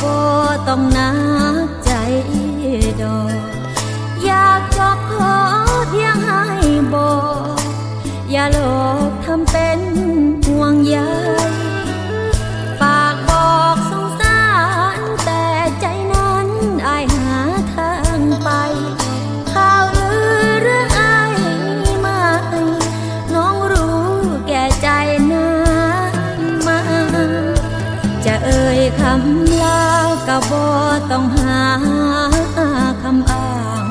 บ่ต้องนักใจดอก อยากจะขอเพียงให้บอก อย่าหลอกทำเป็นห่วงใยปากบอกสงสารแต่ใจนั้นอายหาทางไป ข่าวลือเรื่องอายมาน้องรู้แก่ใจนะมาจะเอ่ยคำ ก็บ่ต้องหาคำอ้าง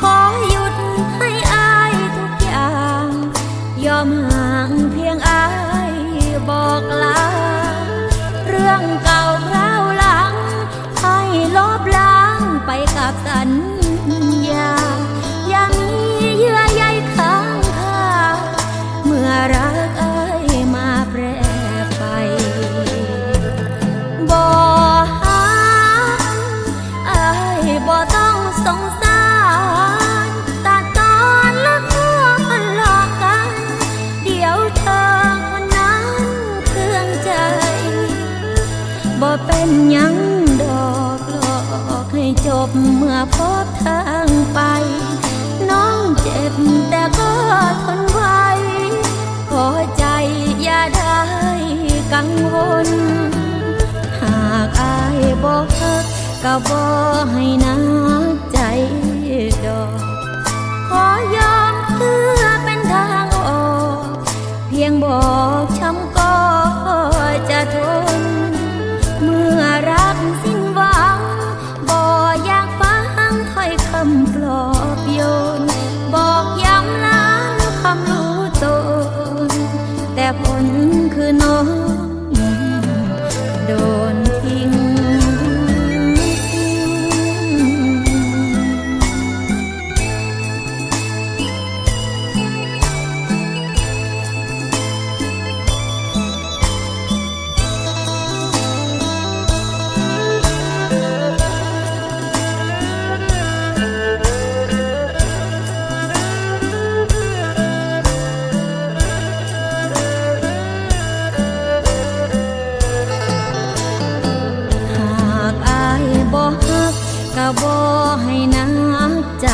ขอหยุดให้อายทุกอย่าง ยอมห่างเพียงอายบอกลา เรื่องเก่าคราวหลัง ให้ลบล้างไปกับสัญญ บ่ต้องสงสารตัดตอนละคนหลอกกัน เดี๋ยวเธอคนนั้นเครื่องใจบ่เป็นยังดอกหลอกให้จบเมื่อพบทางไป น้องเจ็บแต่ก็ทนไว้ขอใจอย่าได้กังวล หากอายบอกฮัก ก็บอให้นัก ก็บ่ให้นักใจ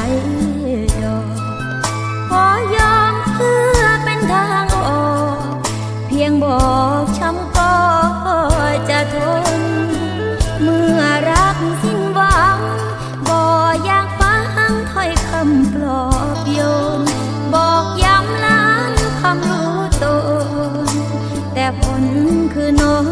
ดอกขอยอมเพื่อเป็นทางออก เพียงบอกช้ำก็จะทน เมื่อรักสิ้นหวัง บ่อยากฟังถ้อยคำปลอบโยน บอกย้ำล้านคำรู้ตนแต่ผลคือน้อ